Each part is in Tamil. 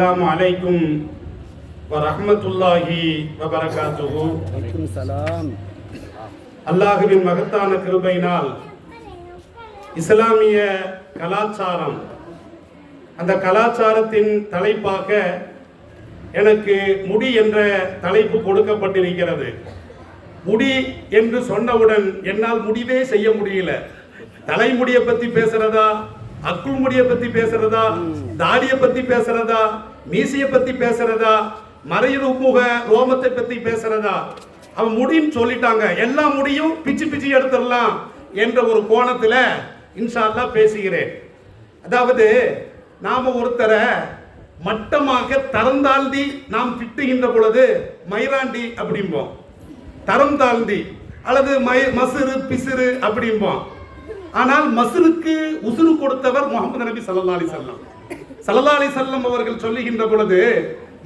அஸ்ஸலாமு அலைக்கும் வரஹ்மத்துல்லாஹி வபரகாத்துஹு சலாம் அல்லாஹுவின் மகத்தான கிருபையினால் இஸ்லாமிய கலாச்சாரம் அந்த கலாச்சாரத்தின் தலைப்பாக எனக்கு முடி என்ற தலைப்பு கொடுக்கப்பட்டிருக்கிறது. முடி என்று சொன்னவுடன் என்னால் முடிவே செய்ய முடியல. தலைமுடியை பத்தி பேசுறதா? அக்குள் முடியை பத்தி பேசுறதா? தாடியை பத்தி பேசுறதா? மீசையை பத்தி பேசுறதா? மறையுறு முக ரோமத்தை பத்தி பேசுறதா? அவன் முடின்னு சொல்லிட்டாங்க. எல்லா முடியும் பிச்சு பிச்சு எடுத்துடலாம் என்ற ஒரு கோணத்துல இன்ஷா பேசுகிறேன். அதாவது நாம ஒருத்தரை மட்டமாக தரந்தாழ்ந்தி நாம் திட்டுகின்ற பொழுது மைராண்டி அப்படிம்போம். தரம் தாழ்ந்தி. அல்லது மை மசுறு பிசுறு அப்படிம்போம். ஆனால் மசுருக்கு உசுறு கொடுத்தவர் முகமது நபி சல்லா அலி சொல்லாம் ஸல்லல்லாஹு செல்லம் அவர்கள் சொல்லுகின்ற பொழுது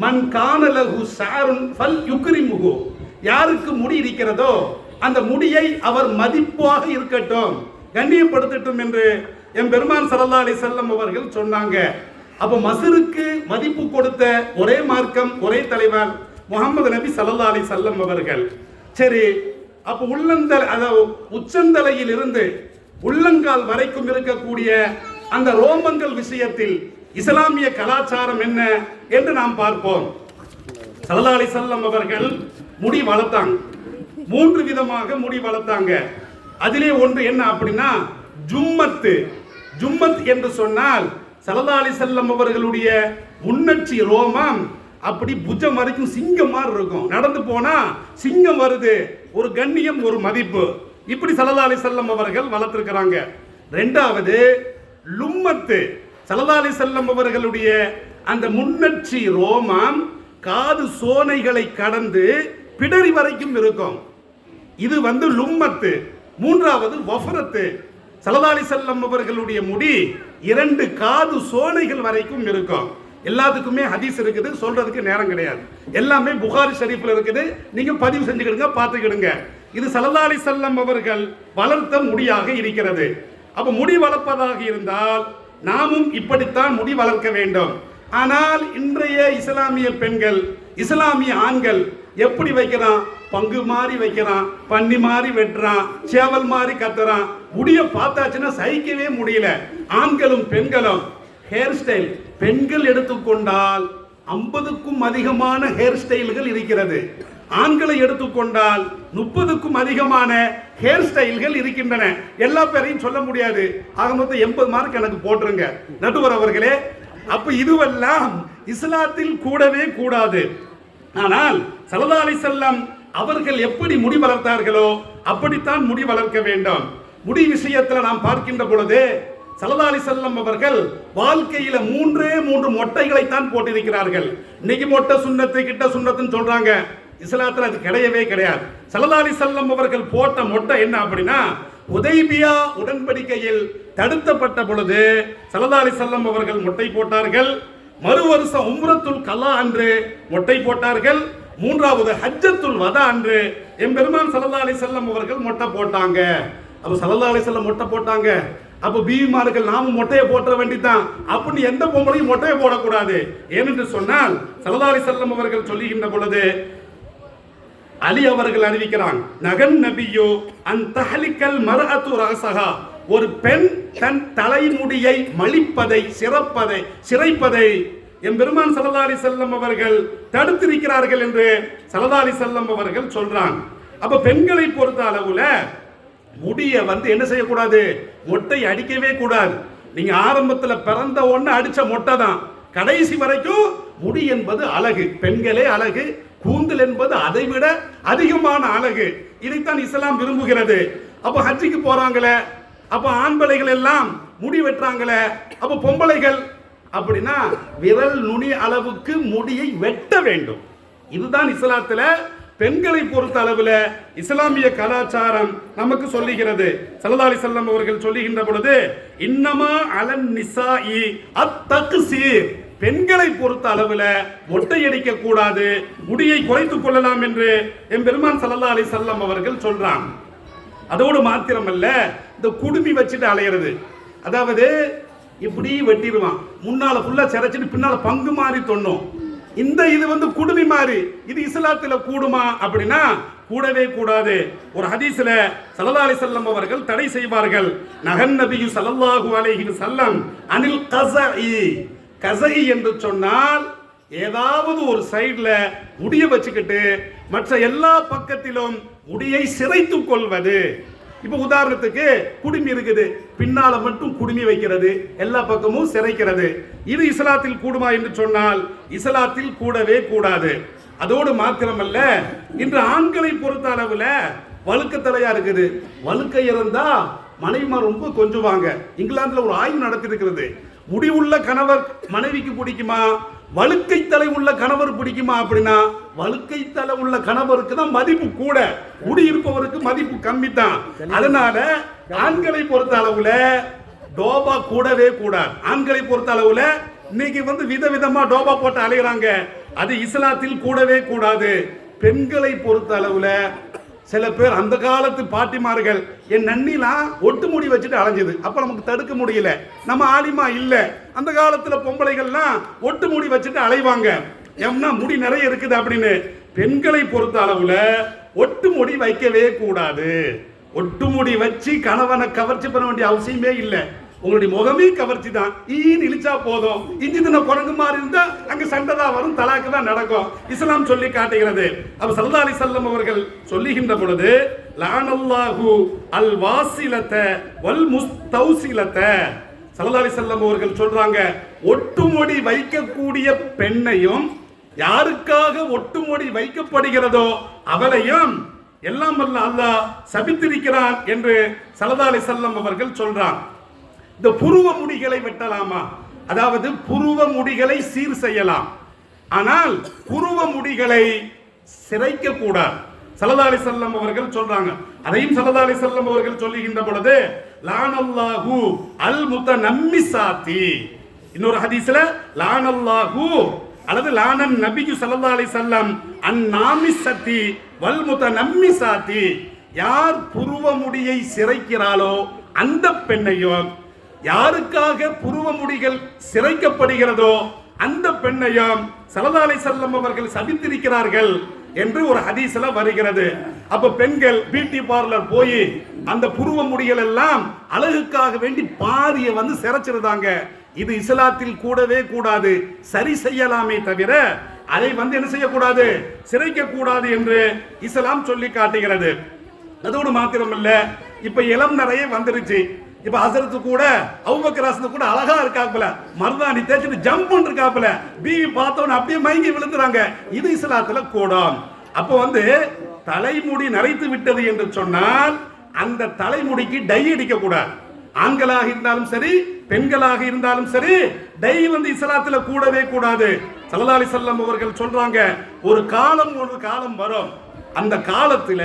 மண் காணலகு சாருன் ஃபல் யுக்ரிமுகு யாருக்கு முடி இருக்கிறதோ அந்த முடியை அவர் மதிப்பாக இருக்கட்டும் கண்ணியப்படுத்தட்டும் என்று என் பெருமான் சல்லா அலி செல்லம் அவர்கள் சொன்னாங்க. அப்போ மசருக்கு மதிப்பு கொடுத்த ஒரே மார்க்கம் ஒரே தலைவர் முகமது நபி சல்லா அலி செல்லம் அவர்கள். சரி அப்போ உள்ளந்தல் அதாவது உச்சந்தலையில் இருந்து உள்ளங்கால் வரைக்கும் இருக்கக்கூடிய அந்த ரோமங்கள் விஷயத்தில் இஸ்லாமிய கலாச்சாரம் என்ன என்று நாம் பார்ப்போம். ஸல்லல்லாஹு செல்லம் அவர்கள் முடி வளர்த்தாங்க. மூன்று விதமாக முடி வளர்த்தாங்க. அதிலே ஒன்று என்ன அப்படின்னா ஜும்மத்து. ஜும்மத் என்று சொன்னால் ஸல்லல்லாஹு செல்லம் அவர்களுடைய முன்னச்சி ரோமம் அப்படி புஜம் வரைக்கும் சிங்கம் மாதிரி இருக்கும். நடந்து போனா சிங்கம் வருது. ஒரு கண்ணியம் ஒரு மதிப்பு. இப்படி ஸல்லல்லாஹு செல்லம் அவர்கள் வளர்த்துருக்கிறாங்க. ரெண்டாவது லும்மத்து. ஸல்லல்லாஹு செல்லம் அவர்களுடைய அந்த முன்னச்சி ரோமம் காது சோனைகளை கடந்து பிடரி வரைக்கும் இருக்கும். இது வந்து லும்மத்து மூன்றாவது வஃபரத்து. சலதாலி செல்லம் அவர்களுடைய முடி இரண்டு காது சோனைகள் வரைக்கும் இருக்கும். எல்லாத்துக்குமே ஹதீஸ் இருக்குது சொல்றதுக்கு நேரம் கிடையாது. எல்லாமே புகாரி ஷரீஃபில் இருக்குது. நீங்க பதிவு செஞ்சுக்கிடுங்க பார்த்துக்கிடுங்க. இது சலதாலி செல்லம் அவர்கள் வளர்த்த முடியாக இருக்கிறது. அப்ப முடி வளர்ப்பதாக இருந்தால் நாமும் இப்படித்தான் முடி வளர்க்க வேண்டும். ஆனால் இன்றைய இஸ்லாமிய பெண்கள் இஸ்லாமிய ஆண்கள் எப்படி வைக்கிறான்? பங்கு மாதிரி வைக்கிறான் பன்னி மாதிரி வெட்டுறான் சேவல் மாதிரி கத்துறான். முடிய பார்த்தாச்சுன்னா சகிக்கவே முடியல. ஆண்களும் பெண்களும் ஹேர் ஸ்டைல் பெண்கள் எடுத்துக்கொண்டால் ஐம்பதுக்கும் அதிகமான ஹேர் ஸ்டைல்கள் இருக்கிறது. ஆண்களை எடுத்துக்கொண்டால் முப்பதுக்கும் அதிகமான ஹேர் ஸ்டைல்கள் இருக்கின்றன. எல்லா பேரையும் சொல்ல முடியாது. ஆக மொத்தம் எண்பது மார்க் எனக்கு போட்டுருங்க. நடுவர் அவர்களே அப்ப இதுவெல்லாம் இஸ்லாத்தில் கூடவே கூடாது. ஆனால் சலதா அலி செல்லம் அவர்கள் எப்படி முடி வளர்த்தார்களோ அப்படித்தான் முடி வளர்க்க வேண்டும். முடி விஷயத்துல நாம் பார்க்கின்ற பொழுது சலதா அலி செல்லம் அவர்கள் வாழ்க்கையில மூன்றே மூன்று மொட்டைகளை தான் போட்டிருக்கிறார்கள். இன்னைக்கு மொட்டை சுண்ணத்து கிட்ட சுண்ணத்துன்னு சொல்றாங்க. இஸ்லாத்தில் அது கிடையவே கிடையாது. சல்லல்லாஹு செல்லம் அவர்கள் போட்ட மொட்டை என்ன அப்படின்னா உதைபியா உடன்படிக்கையில் தடுத்தப்பட்ட பொழுது சல்லல்லாஹு செல்லம் அவர்கள் மொட்டை போட்டார்கள். மறு வருஷம் உம்ரத்துல் கலா அன்று மொட்டை போட்டார்கள். மூன்றாவது ஹஜ்ஜத்துல் வதா அன்று என் பெருமான் சல்லா அலி செல்லம் அவர்கள் மொட்டை போட்டாங்க. அப்போ சல்லா அலி செல்லம் மொட்டை போட்டாங்க. அப்போ பீவிமார்கள் நாமும் மொட்டையை போட்ட வேண்டிதான் அப்படின்னு எந்த பொம்பளையும் மொட்டையை போடக்கூடாது. ஏனென்று சொன்னால் சல்லா அலி செல்லம் அவர்கள் சொல்லுகின்ற பொழுது அலி அவர்கள் அறிவிக்கிறாங்க நகன் நபியோ அந்த தஹலிக்கல் மரஅத்து ரகசகா ஒரு பெண் தன் தலைமுடியை மலிப்பதை சிறப்பதை சிறைப்பதை என் பெருமான் சலதாரி செல்லம் அவர்கள் தடுத்திருக்கிறார்கள் என்று சலதாரி செல்லம் அவர்கள் சொல்றாங்க அப்ப பெண்களை பொறுத்த அளவுல முடிய வந்து என்ன செய்யக்கூடாது? மொட்டை அடிக்கவே கூடாது. நீங்க ஆரம்பத்துல பிறந்த உடனே அடிச்ச மொட்டை தான். கடைசி வரைக்கும் முடி என்பது அழகு பெண்களே அழகு கூந்தல் என்பது அதை விட அதிகமான அழகு. இதைத்தான் இஸ்லாம் விரும்புகிறது. அப்ப ஹஜ்ஜிக்கு போறாங்களே அப்ப ஆண்பளைகள் எல்லாம் முடி வெட்டுறாங்களே அப்ப பொம்பளைகள் அப்படின்னா விரல் நுனி அளவுக்கு முடியை வெட்ட வேண்டும். இதுதான் இஸ்லாத்துல பெண்களை பொறுத்த அளவில் இஸ்லாமிய கலாச்சாரம் நமக்கு சொல்லுகிறது. சல்லதாலி செல்லம் அவர்கள் சொல்லுகின்ற பொழுது இன்னமா அலன் நிசாஇ அத்தக்சீர் பெண்களை பொறுத்த அளவில் மொட்டை அடிக்க கூடாது முடியை குறைத்துக் கொள்ளலாம் என்று எம்பெருமான் சல்லா அலி சல்லம் அவர்கள் சொல்றான். அதோடு மாத்திரமல்ல இந்த குடுமி வச்சுட்டு அலையிறது. அதாவது இப்படி வெட்டிடுவான். முன்னால ஃபுல்லா சிரைச்சிட்டு பின்னால பங்கு மாறி தொண்ணும். இந்த இது வந்து குடுமி மாறி இது இஸ்லாத்துல கூடுமா அப்படின்னா கூடவே கூடாது. ஒரு ஹதீஸ்ல சல்லா அலி வஸல்லம் அவர்கள் தடை செய்வார்கள். நகன் நபியு ஸல்லல்லாஹு அலைஹி சல்லம் அனில் கஸஇ. கசகி என்று சொன்னால் ஏதாவது ஒரு சைடில் முடிய வச்சுக்கிட்டு மற்ற எல்லா பக்கத்திலும் முடியை சிரைத்துக் கொள்வது. இப்போ உதாரணத்துக்கு குடுமி இருக்குது. பின்னால் மட்டும் குடுமி வைக்கிறது. எல்லா பக்கமும் சிறைக்கிறது இது இஸ்லாத்தில் கூடுமா என்று சொன்னால் இஸ்லாத்தில் கூடவே கூடாது. அதோடு மாத்திரமல்ல இன்று ஆண்களை பொறுத்த அளவில் வழுக்க தலையா இருக்குது. வழுக்க இருந்தா மனைவிமார் ரொம்ப கொஞ்சுவாங்க. இங்கிலாந்துல ஒரு ஆய்வு நடத்திருக்கிறது முடிவுள்ள கணவர் மனைவிக்கு பிடிக்குமா? வழுக்கை தலை உள்ள கணவர் பிடிக்குமா அப்படின்னா வழுக்கை தலை உள்ள கணவருக்கு தான் மதிப்பு கூட. முடி இருப்பவருக்கு மதிப்பு கம்மி தான் அதனால ஆண்களை பொறுத்த அளவுல டோபா கூடவே கூடாது. ஆண்களை பொறுத்த அளவுல இன்னைக்கு வந்து விதவிதமா டோபா போட்டு அலைகிறாங்க அது இஸ்லாத்தில் கூடவே கூடாது. பெண்களை பொறுத்த அளவுல சில பேர் அந்த காலத்து பாட்டிமார்கள் என் நன்னிலாம் ஒட்டு முடி வச்சுட்டு அலைஞ்சது. அப்போ நமக்கு தடுக்க முடியல. நம்ம ஆலிமா இல்லை. அந்த காலத்தில் பொம்பளைகள்லாம் ஒட்டு முடி வச்சுட்டு அலைவாங்க. ஏன்னா முடி நிறைய இருக்குது அப்படின்னு. பெண்களை பொறுத்த அளவில் ஒட்டு முடி வைக்கவே கூடாது. ஒட்டு முடி வச்சு கணவனை கவர்ச்சி பண்ண வேண்டிய அவசியமே இல்லை. உங்களுடைய முகமே கவர்ச்சி தான் ஈன்னு இழிச்சா போதும். இஞ்சி தின குரங்கு மாதிரி இருந்தா அங்க சண்டை தான் வரும் தலாக்கு தான் நடக்கும். இஸ்லாம் சொல்லி காட்டுகிறது. அப்ப சல்லா அலி சல்லம் அவர்கள் சொல்லுகின்ற பொழுது லானல்லாஹு அல் வாசிலத்த வல் முஸ்தௌசிலத்த சல்லா அலி அவர்கள் சொல்றாங்க ஒட்டுமொடி வைக்கக்கூடிய பெண்ணையும் யாருக்காக ஒட்டுமொடி வைக்கப்படுகிறதோ அவளையும் எல்லாம் வல்ல அல்லாஹ் சபித்திருக்கிறான் என்று சல்லா அலி அவர்கள் சொல்றான். இந்த புருவ முடிகளை வெட்டலாமா? அதாவது புருவ முடிகளை சீர் செய்யலாம். ஆனால் புருவ முடிகளை சிறைக்க கூடாது. சல்லா அலி செல்லம் அவர்கள் சொல்றாங்க. அதையும் சல்லா அலி செல்லம் அவர்கள் சொல்லுகின்ற பொழுது லானல்லாஹு அல் முத்த நம்மி சாத்தி இன்னொரு ஹதீஸ்ல லானல்லாஹு அல்லது லானன் நபியு சல்லா அலி செல்லம் அன் நாமி சத்தி வல் முத்த நம்மி சாத்தி யார் புருவ முடியை சிறைக்கிறாளோ அந்த பெண்ணையும் யாருக்காக புருவ முடிகள் சிறைக்கப்படுகிறதோ அந்த பெண்ணையும் சலதாலை செல்லம் அவர்கள் சபித்திருக்கிறார்கள் என்று ஒரு ஹதீஸ்ல வருகிறது. அப்ப பெண்கள் பியூட்டி பார்லர் போய் அந்த புருவ முடிகள் எல்லாம் அழகுக்காக வேண்டி பாதிய வந்து சிறைச்சிருந்தாங்க இது இஸ்லாத்தில் கூடவே கூடாது சரி செய்யலாமே தவிர அதை வந்து என்ன செய்யக்கூடாது சிறைக்க கூடாது என்று இஸ்லாம் சொல்லி காட்டுகிறது. அதோடு மாத்திரமல்ல இப்ப இளம் நிறைய வந்துருச்சு. இப்ப ஹசரத்து கூட அவுபக்கராசத்து கூட அழகா இருக்காப்புல மருதாணி தேய்ச்சிட்டு ஜம்ப் இருக்காப்புல பீவி பார்த்தோன்னு அப்படியே மயங்கி விழுந்துறாங்க. இது இஸ்லாத்துல கூடும் அப்போ வந்து தலைமுடி நரைத்து விட்டது என்று சொன்னால் அந்த தலைமுடிக்கு டை அடிக்க கூடாது. ஆண்களாக இருந்தாலும் சரி பெண்களாக இருந்தாலும் சரி டை வந்து இஸ்லாத்துல கூடவே கூடாது. சல்லல்லாஹு செல்லம் அவர்கள் சொல்றாங்க ஒரு காலம் ஒரு காலம் வரும். அந்த காலத்துல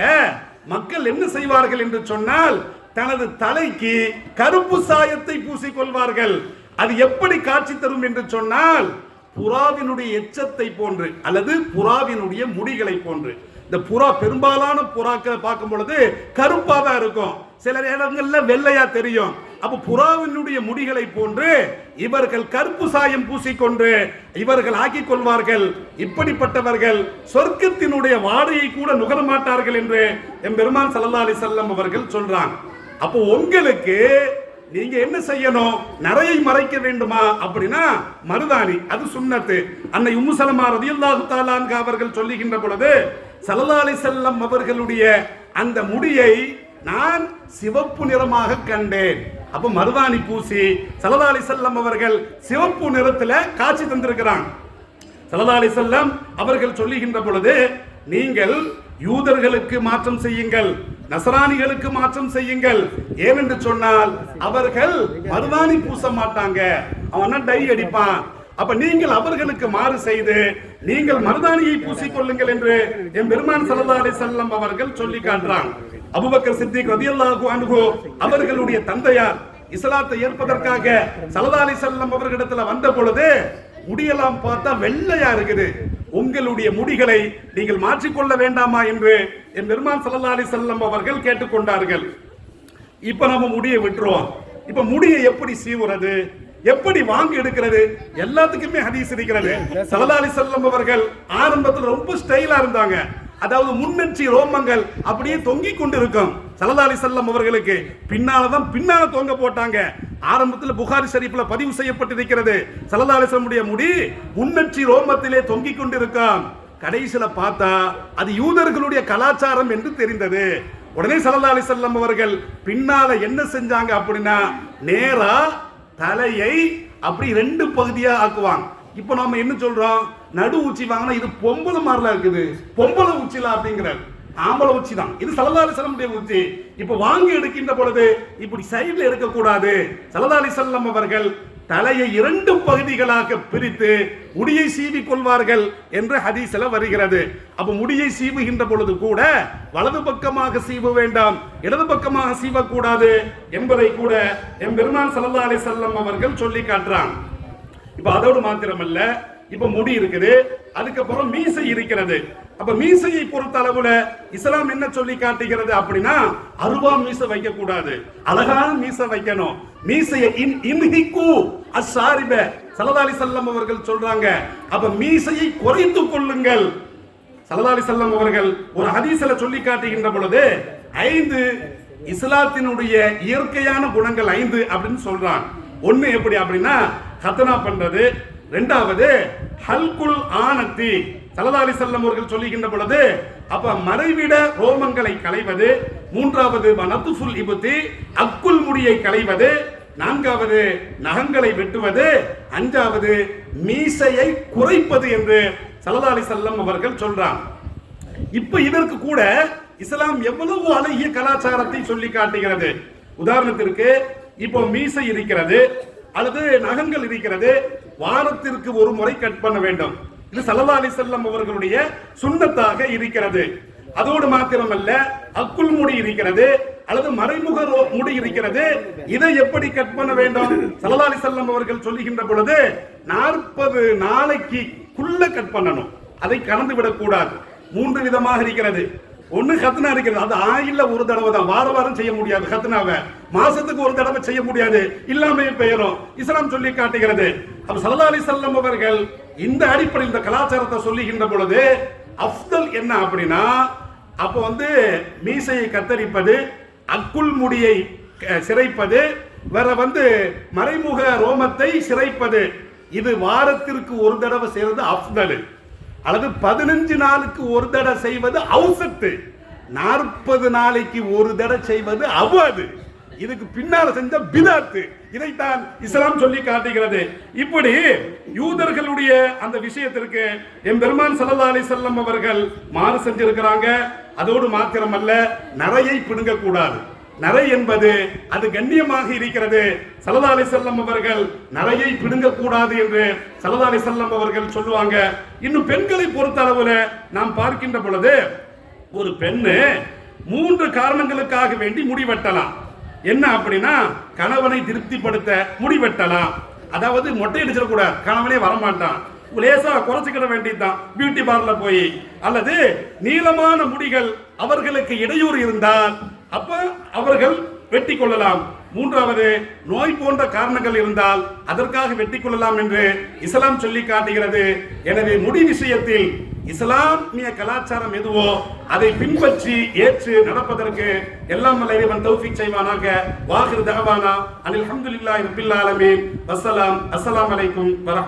மக்கள் என்ன செய்வார்கள் என்று சொன்னால் தனது தலைக்கு கருப்பு சாயத்தை பூசிக்கொள்வார்கள். அது எப்படி காட்சி தரும் என்று சொன்னால் புறாவினுடைய எச்சத்தை போன்று அல்லது புறாவினுடைய முடிகளை போன்று. இந்த புறா பெரும்பாலான புறாக்களை பார்க்கும் பொழுது கருப்பா தான் இருக்கும். சில இடங்கள்ல வெள்ளையா தெரியும். அப்ப புறாவினுடைய முடிகளை போன்று இவர்கள் கருப்பு சாயம் பூசிக்கொண்டு இவர்கள் ஆக்கிக் கொள்வார்கள். இப்படிப்பட்டவர்கள் சொர்க்கத்தினுடைய வாடையை கூட நுகர மாட்டார்கள் என்று எம் பெருமான் சல்லா அலி செல்லம் அவர்கள் சொல்றாங்க அப்போ உங்களுக்கு நீங்க என்ன செய்யணும்? நிறைய மறைக்க வேண்டுமா? அப்படின்னா மருதாணி. அது சுண்ணத்து. அன்னை உம்முசலமா ரதியுல்லாஹு ரதியல்லாஹு தாலான்கு அவர்கள் சொல்லுகின்ற பொழுது சல்லல்லாஹு செல்லம் அவர்களுடைய அந்த முடியை நான் சிவப்பு நிறமாக கண்டேன். அப்ப மருதாணி பூசி சல்லல்லாஹு செல்லம் அவர்கள் சிவப்பு நிறத்துல காட்சி தந்திருக்கிறாங்க. சல்லல்லாஹு செல்லம் அவர்கள் சொல்லுகின்ற பொழுது நீங்கள் யூதர்களுக்கு மாற்றம் செய்யுங்கள். நசராணிகளுக்கு மாற்றம் செய்யுங்கள். ஏனென்று சொன்னால் அவர்கள் மருதாணி பூச மாட்டாங்க. அவன் டை அடிப்பான். அப்ப நீங்கள் அவர்களுக்கு மாறு செய்து நீங்கள் மருதாணியை பூசிக்கொள்ளுங்கள் என்று என் பெருமான் சல்லல்லாஹு செல்லம் அவர்கள் சொல்லி காட்டுறான். அபுபக்கர் சித்திக் ரலியல்லாஹு அனுகோ அவர்களுடைய தந்தையார் இஸ்லாத்தை ஏற்பதற்காக சல்லல்லாஹு செல்லம் வஸல்லம் அவர்களிடத்துல வந்த பொழுது முடியெல்லாம் பார்த்தா வெள்ளையா இருக்குது. உங்களுடைய முடிகளை நீங்கள் மாற்றிக்கொள்ள வேண்டாமா என்று என் பெருமான் சல்லா அலி செல்லம் அவர்கள் கேட்டுக்கொண்டார்கள். இப்ப நம்ம முடியை விட்டுருவோம். இப்ப முடியை எப்படி சீவுறது? எப்படி வாங்கி எடுக்கிறது? எல்லாத்துக்குமே ஹதீஸ் இருக்கிறது. சல்லல்லாஹு செல்லம் அவர்கள் ஆரம்பத்தில் ரொம்ப ஸ்டைலா இருந்தாங்க. அதாவது முன்னெச்சி ரோமங்கள் அப்படியே தொங்கிக் கொண்டிருக்கும். சல்லல்லாஹு செல்லம் அவர்களுக்கு பின்னாலதான் பின்னால தொங்க போட்டாங்க. ஆரம்பத்தில் புகாரி ஷரீஃப்ல பதிவு செய்யப்பட்டிருக்கிறது. சல்லல்லாஹு அலைஹி முடி முன்னெச்சி ரோமத்திலே தொங்கிக் கொண்டிருக்கான் கடைசியில் பார்த்தா அது யூதர்களுடைய கலாச்சாரம் என்று தெரிந்தது. உடனே சல்லா அலைஹி அவர்கள் பின்னால என்ன செஞ்சாங்க அப்படின்னா நேரா தலையை அப்படி ரெண்டு பகுதியா ஆக்குவாங்க. இப்போ நாம என்ன சொல்றோம்? நடு உச்சி வாங்கினா இது பொம்பளை மாதிரிலாம் இருக்குது. பொம்பளை உச்சில அப்படிங்கிறார். ஆம்பளை உச்சி தான். இது சல்லல்லாஹு செல்லமுடைய உச்சி இப்போ வாங்கி எடுக்கின்ற பொழுது இப்படி சைடில் எடுக்கக்கூடாது. சல்லல்லாஹு செல்லம் அவர்கள் தலையை இரண்டு பகுதிகளாக பிரித்து முடியை சீவி கொள்வார்கள் என்று ஹதீஸ்ல வருகிறது. அப்ப முடியை சீவுகின்ற பொழுது கூட வலது பக்கமாக சீவ வேண்டாம் இடது பக்கமாக சீவக்கூடாது என்பதை கூட எம் பெருமான் சல்லா அலி செல்லம் அவர்கள் சொல்லி காட்டுறான். இப்ப அதோடு மாத்திரமல்ல இப்ப முடி இருக்குது அதுக்கப்புறம் மீசை இருக்கிறது. அப்ப மீசையை பொறுத்த அளவுல இஸ்லாம் என்ன சொல்லி காட்டுகிறது அப்படின்னா அருவா மீசை வைக்க கூடாது அழகான மீசை வைக்கணும். மீசையை இன் இன்ஹிக்கு அசாரிப சலதாலி செல்லம் அவர்கள் சொல்றாங்க. அப்ப மீசையை குறைத்து கொள்ளுங்கள். சலதாலி செல்லம் அவர்கள் ஒரு ஹதீசல சொல்லி காட்டுகின்ற பொழுது ஐந்து இஸ்லாத்தினுடைய இயற்கையான குணங்கள் ஐந்து அப்படின்னு சொல்றான். ஒண்ணு எப்படி அப்படின்னா கத்தனா பண்றது. ரெண்டாவது ஹல்குல் ஆனத்தி. சலதா அலி செல்லம் அவர்கள் சொல்லுகின்ற பொழுது அப்ப மறைவிட ரோமங்களை களைவது மூன்றாவது வனத்துஃபுல் இபுத்தி அக்குல் முடியை களைவது நான்காவது நகங்களை வெட்டுவது அஞ்சாவது மீசையை குறைப்பது என்று சலதா அலி செல்லம் அவர்கள் சொல்றான் இப்ப இதற்கு கூட இஸ்லாம் எவ்வளவு அழகிய கலாச்சாரத்தை சொல்லி காட்டுகிறது. உதாரணத்திற்கு இப்போ மீசை இருக்கிறது அல்லது நகங்கள் இருக்கிறது வாரத்திற்கு ஒரு முறை கட் பண்ண வேண்டும். இது சல்லா அலி செல்லம் அவர்களுடைய சுண்ணத்தாக இருக்கிறது. அதோடு மாத்திரமல்ல அக்குள் முடி இருக்கிறது அல்லது மறைமுக ரோ- முடி இருக்கிறது. இதை எப்படி கட் பண்ண வேண்டும்? சல்லா செல்லம் அவர்கள் சொல்லுகின்ற பொழுது நாற்பது நாளைக்கு குள்ள கட் பண்ணணும். அதை கடந்து விடக்கூடாது. மூன்று விதமாக இருக்கிறது. ஒண்ணு கத்னா இருக்கிறது அது ஆயில்ல ஒரு தடவை தான். வார வாரம் செய்ய முடியாது கத்னாவை மாசத்துக்கு ஒரு தடவை செய்ய முடியாது. இல்லாமையே பெயரும். இஸ்லாம் சொல்லி காட்டுகிறது. அப்ப சல்லா அலி செல்லம் அவர்கள் இந்த அடிப்படையில் இந்த கலாச்சாரத்தை சொல்லுகின்ற பொழுது அஃப்தல் என்ன அப்படின்னா அப்ப வந்து மீசையை கத்தரிப்பது அக்குள் முடியை சிறைப்பது வேற வந்து மறைமுக ரோமத்தை சிறைப்பது இது வாரத்திற்கு ஒரு தடவை செய்யறது அஃப்தல். அல்லது பதினஞ்சு நாளுக்கு ஒரு தடை செய்வது அவுசத்து. நாற்பது நாளைக்கு ஒரு தடை செய்வது அவ்வாது. இதுக்கு பின்னால் செஞ்ச பிதாத்து. இதைத்தான் இஸ்லாம் சொல்லி காட்டுகிறது. இப்படி யூதர்களுடைய அந்த விஷயத்திற்கு என் பெருமான் சல்லா அலி செல்லம் அவர்கள் மாறு செஞ்சிருக்கிறாங்க. அதோடு மாத்திரமல்ல நிறைய பிடுங்க கூடாது நரை என்பது அது கண்ணியமாக இருக்கிறது. சல்லா அலி செல்லம் அவர்கள் நரையை பிடுங்க கூடாது என்று சல்லா அலி செல்லம் அவர்கள் சொல்லுவாங்க. இன்னும் பெண்களை பொறுத்த அளவுல நாம் பார்க்கின்ற பொழுது ஒரு பெண்ணு மூன்று காரணங்களுக்காக வேண்டி முடி வெட்டலாம் என்ன அப்படின்னா கணவனை திருப்திப்படுத்த முடி வெட்டலாம் அதாவது மொட்டை அடிச்சிடக்கூடாது கணவனே வரமாட்டான். லேசா குறைச்சிக்கிட வேண்டியதுதான். பியூட்டி பார்லர் போய். அல்லது நீளமான முடிகள் அவர்களுக்கு இடையூறு இருந்தால் அப்ப அவர்கள் வெட்டி கொள்ளலாம் மூன்றாவது நோய் போன்ற காரணங்கள் இருந்தால் அதற்காக வெட்டி கொள்ளலாம் என்று இஸ்லாம் சொல்லி காட்டுகிறது. எனவே முடி விஷயத்தில் இஸ்லாமிய கலாச்சாரம் எதுவோ அதை பின்பற்றி ஏற்று நடப்பதற்கு எல்லாம் வல்ல இறைவன் தௌஃபிக் செய்வானாக. வாஹிர் தகவானா அனில் அல்ஹம்துலில்லாஹி ரப்பில் ஆலமீன். வஸ்ஸலாம் அஸ்ஸலாமு அலைக்கும் வரஹ்